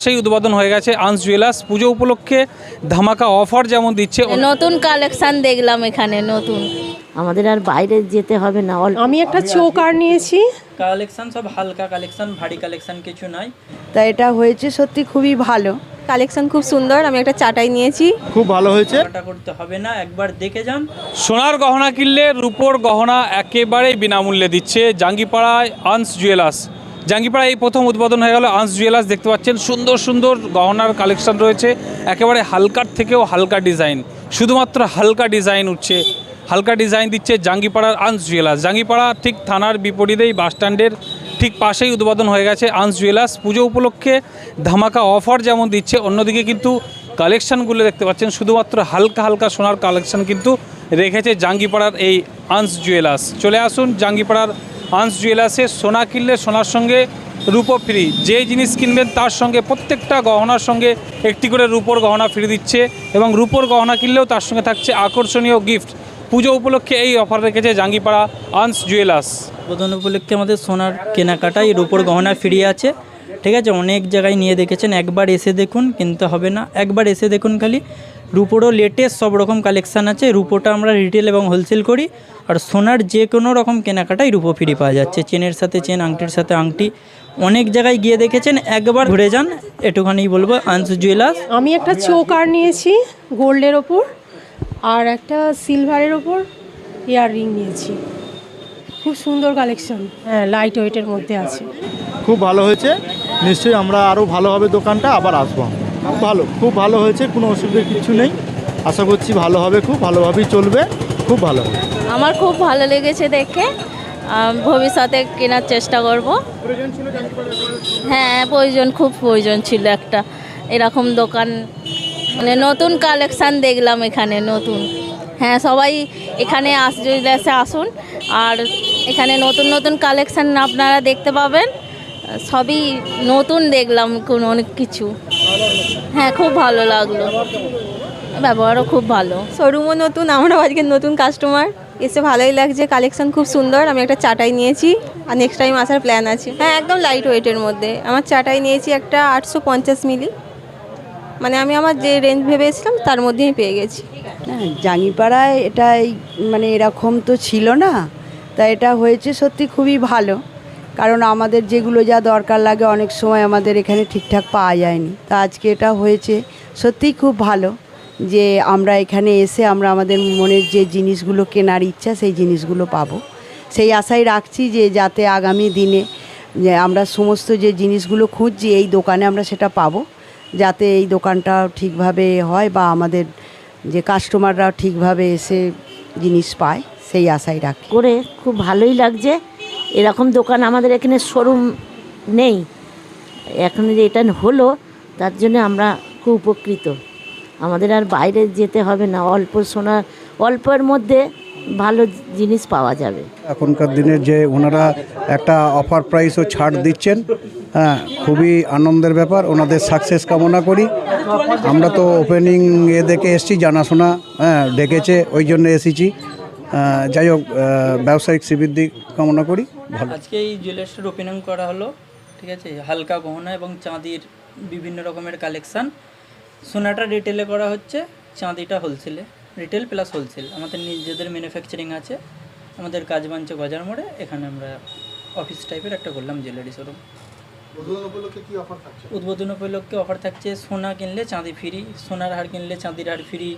সেই উদ্বোধন হয়ে গেছে আনস জুয়েলার্স। পুজো উপলক্ষে ধামাকা অফার যেমন দিচ্ছে নতুন কালেকশন দেখলাম এখানে নতুন। আমাদের আর বাইরে যেতে হবে না আমি একটা চৌকার নিয়েছি। কালেকশন সব হালকা কালেকশন ভারী কালেকশন কিছু নাই। তা এটা হয়েছে সত্যি খুবই ভালো। কালেকশন খুব সুন্দর আমি একটা চাটাই নিয়েছি। খুব ভালো হয়েছে। ওটা করতে হবে না একবার দেখে যান। সোনার গহনা কিনলে রূপোর গহনা একেবারেই বিনামূল্যে দিচ্ছে জাঙ্গিপাড়ায় আনস জুয়েলার্স। জাঙ্গিপাড়ায় এই প্রথম উদ্বোধন হয়ে গেল আনস জুয়েলার্স দেখতে পাচ্ছেন, সুন্দর সুন্দর গহনার কালেকশন রয়েছে। একেবারে হালকার থেকেও হালকা ডিজাইন শুধুমাত্র হালকা ডিজাইন উঠছে। হালকা ডিজাইন দিচ্ছে জাঙ্গিপাড়ার আনস জুয়েলার্স জাঙ্গিপাড়া ঠিক থানার বিপরীতেই বাস স্ট্যান্ডের ঠিক পাশেই উদ্বোধন হয়ে গেছে আনস জুয়েলার্স পুজো উপলক্ষে ধামাকা অফার যেমন দিচ্ছে, অন্যদিকে কিন্তু কালেকশনগুলো দেখতে পাচ্ছেন, শুধুমাত্র হালকা হালকা সোনার কালেকশন কিন্তু রেখেছে জাঙ্গিপাড়ার এই আনস জুয়েলার্স চলে আসুন জাঙ্গিপাড়ার আনস জুয়েলার্সে সোনা কিনলে সোনার সঙ্গে রূপো ফ্রি। যেই জিনিস কিনবেন তার সঙ্গে প্রত্যেকটা গহনার সঙ্গে একটি করে রূপোর গহনা ফ্রি দিচ্ছে এবং রূপোর গহনা কিনলেও তার সঙ্গে থাকছে আকর্ষণীয় গিফট পুজো উপলক্ষে এই অফার রেখেছে জাঙ্গিপাড়া আনস জুয়েলার্স। উদ্বোধন উপলক্ষে আমাদের সোনার কেনাকাটায় রূপোর গহনা ফ্রি আছে। ঠিক আছে, অনেক জায়গায় নিয়ে দেখেছেন, একবার এসে দেখুন, কিনতে হবে না। একবার এসে দেখুন খালি। রূপোরও লেটেস্ট সব রকম কালেকশান আছে। রুপোটা আমরা রিটেল এবং হোলসেল করি। আর সোনার যে কোনো রকম কেনাকাটায় রুপো ফ্রি পাওয়া যাচ্ছে। চেনের সাথে চেন আংটির সাথে আংটি অনেক জায়গায় গিয়ে দেখেছেন একবার ঘুরে যান এটুখানি বলব আনসু জুয়েলার্স আমি একটা চৌকার নিয়েছি গোল্ডের ওপর আর একটা সিলভারের ওপর ইয়ার রিং নিয়েছি। খুব সুন্দর কালেকশন হ্যাঁ লাইট ওয়েটের মধ্যে আছে। খুব ভালো হয়েছে। নিশ্চয়ই আমরা আরও ভালোভাবে দোকানটা আবার আসব। ভালো খুব ভালো হয়েছে কোনো অসুবিধা কিছু নেই। আশা করছি ভালো হবে খুব ভালোভাবেই চলবে খুব ভালো হবে। আমার খুব ভালো লেগেছে দেখে। ভবিষ্যতে কেনার চেষ্টা করব। হ্যাঁ প্রয়োজন খুব প্রয়োজন ছিল একটা। এরকম দোকান মানে নতুন কালেকশান দেখলাম এখানে নতুন। হ্যাঁ সবাই এখানে আস জুয়েলার্সে আসুন আর এখানে নতুন নতুন কালেকশান আপনারা দেখতে পাবেন। সবই নতুন দেখলাম কোন অনেক কিছু। হ্যাঁ খুব ভালো লাগল। ব্যবহারও খুব ভালো। শোরুমও নতুন আমরাও আজকে নতুন কাস্টমার এসে ভালোই লাগছে কালেকশন খুব সুন্দর। আমি একটা চাটাই নিয়েছি আর নেক্সট টাইম আসার প্ল্যান আছে। হ্যাঁ একদম লাইট ওয়েটের মধ্যে। আমার চাটাই নিয়েছি একটা আটশো পঞ্চাশ মিলি মানে আমি আমার যে রেঞ্জ ভেবেছিলাম তার মধ্যেই পেয়ে গেছি। হ্যাঁ জাঙ্গিপাড়ায় এটাই মানে এরকম তো ছিল না। তা এটা হয়েছে সত্যি খুবই ভালো। কারণ আমাদের যেগুলো যা দরকার লাগে অনেক সময় আমাদের এখানে ঠিকঠাক পাওয়া যায়নি। তা আজকে এটা হয়েছে। সত্যিই খুব ভালো যে আমরা এখানে এসে আমরা আমাদের মনের যে জিনিসগুলো কেনার ইচ্ছা সেই জিনিসগুলো পাবো। সেই আশাই রাখছি যে যাতে আগামী দিনে আমরা সমস্ত যে জিনিসগুলো খুঁজছি এই দোকানে আমরা সেটা পাবো। যাতে এই দোকানটা ঠিকভাবে হয় বা আমাদের যে কাস্টমাররাও ঠিকভাবে এসে জিনিস পায়, সেই আশাই রাখি। করে খুব ভালোই লাগছে। এরকম দোকান আমাদের এখানে শোরুম নেই। এখন যে এটা হলো, তার জন্য আমরা খুব উপকৃত। আমাদের আর বাইরে যেতে হবে না, অল্প সোনা, অল্পের মধ্যে ভালো জিনিস পাওয়া যাবে। এখনকার দিনের যে ওনারা একটা অফার প্রাইসও ছাড় দিচ্ছেন হ্যাঁ খুবই আনন্দের ব্যাপার, ওনাদের সাকসেস কামনা করি। আমরা তো ওপেনিং এ দেখে এসেছি, জানাশোনা হ্যাঁ ডেকেছে, ওই জন্য এসেছি। যাই হোক ব্যবসায়িক শ্রীবৃদ্ধি কামনা করি। ভালো। আজকে এই জুয়েলার্সটার ওপেনিং করা হলো ঠিক আছে? হালকা গহনা এবং চাঁদির বিভিন্ন রকমের কালেকশান সোনাটা রিটেলে করা হচ্ছে চাঁদিটা হোলসেলে রিটেল প্লাস হোলসেল আমাদের নিজেদের ম্যানুফ্যাকচারিং আছে আমাদের কাজ বাঞ্চে বাজার মোড়ে। এখানে আমরা অফিস টাইপের একটা করলাম জুয়েলারি শোরুম উদ্বোধন উপলক্ষে অফার থাকছে? সোনা কিনলে চাঁদি ফ্রি সোনার হার কিনলে চাঁদির হার ফ্রি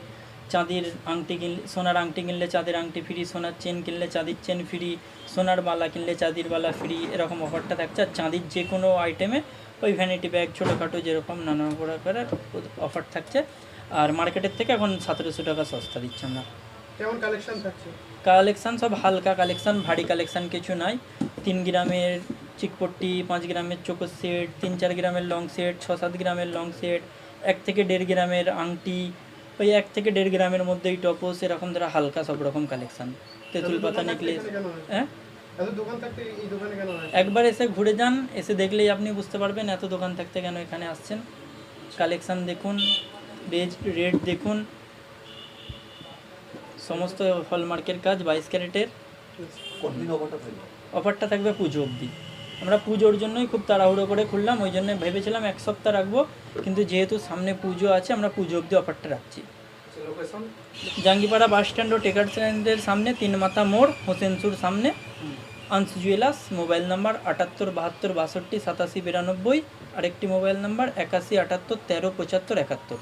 চাঁদির আংটি কিনলে সোনার আংটি কিনলে চাঁদের আংটি ফ্রি সোনার চেন কিনলে চাঁদির চেন ফ্রি সোনার বালা কিনলে চাঁদির বালা ফ্রি এরকম অফারটা থাকছে। আর চাঁদির যে কোনো আইটেমে ওই ভ্যানিটি ব্যাগ ছোটোখাটো যেরকম নানা প্রকারের অফার থাকছে। আর মার্কেটের থেকে এখন সতেরোশো টাকা সস্তা দিচ্ছে আমরা। কালেকশান সব হালকা কালেকশান ভারী কালেকশান কিছু নাই। তিন গ্রামের চিকপট্টি পাঁচ গ্রামের চোকো সেট তিন চার গ্রামের লং সেট ছ সাত গ্রামের লং সেট এক থেকে দেড় গ্রামের আংটি ওই এক থেকে দেড় গ্রামের মধ্যে এই টপস এরকম ধরো হালকা সব রকম কালেকশান তেঁতুল পাতা নেকলেস হ্যাঁ? একবার এসে ঘুরে যান এসে দেখলেই আপনি বুঝতে পারবেন এত দোকান থাকতে কেন এখানে আসছেন। কালেকশান দেখুন রেট রেট দেখুন। সমস্ত হলমার্কের কাজ বাইশ ক্যারেটের। অফারটা থাকবে পুজো অবধি। আমরা পুজোর জন্যই খুব তাড়াহুড়ো করে খুললাম ওই জন্য ভেবেছিলাম এক সপ্তাহ রাখব কিন্তু যেহেতু সামনে পুজো আছে আমরা পুজো অবধি অফারটা রাখছি। জাঙ্গিপাড়া বাস স্ট্যান্ড ও টেকার স্ট্যান্ডের সামনে তিন মাথা মোড় হোসেনসুর সামনে। আনস জুয়েলার্স মোবাইল নাম্বার আটাত্তর বাহাত্তর বাষট্টি সাতাশি বিরানব্বই আরেকটি মোবাইল নাম্বার একাশি আটাত্তর তেরো পঁচাত্তর একাত্তর।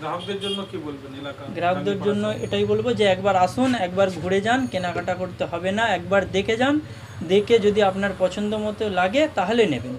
গ্রাহকদের জন্য কি বলবেন এলাকা? গ্রাহকদের জন্য এটাই বলব যে একবার আসুন একবার ঘুরে যান কেনাকাটা করতে হবে না একবার দেখে যান। দেখে যদি আপনার পছন্দ মতো লাগে তাহলে নেবেন।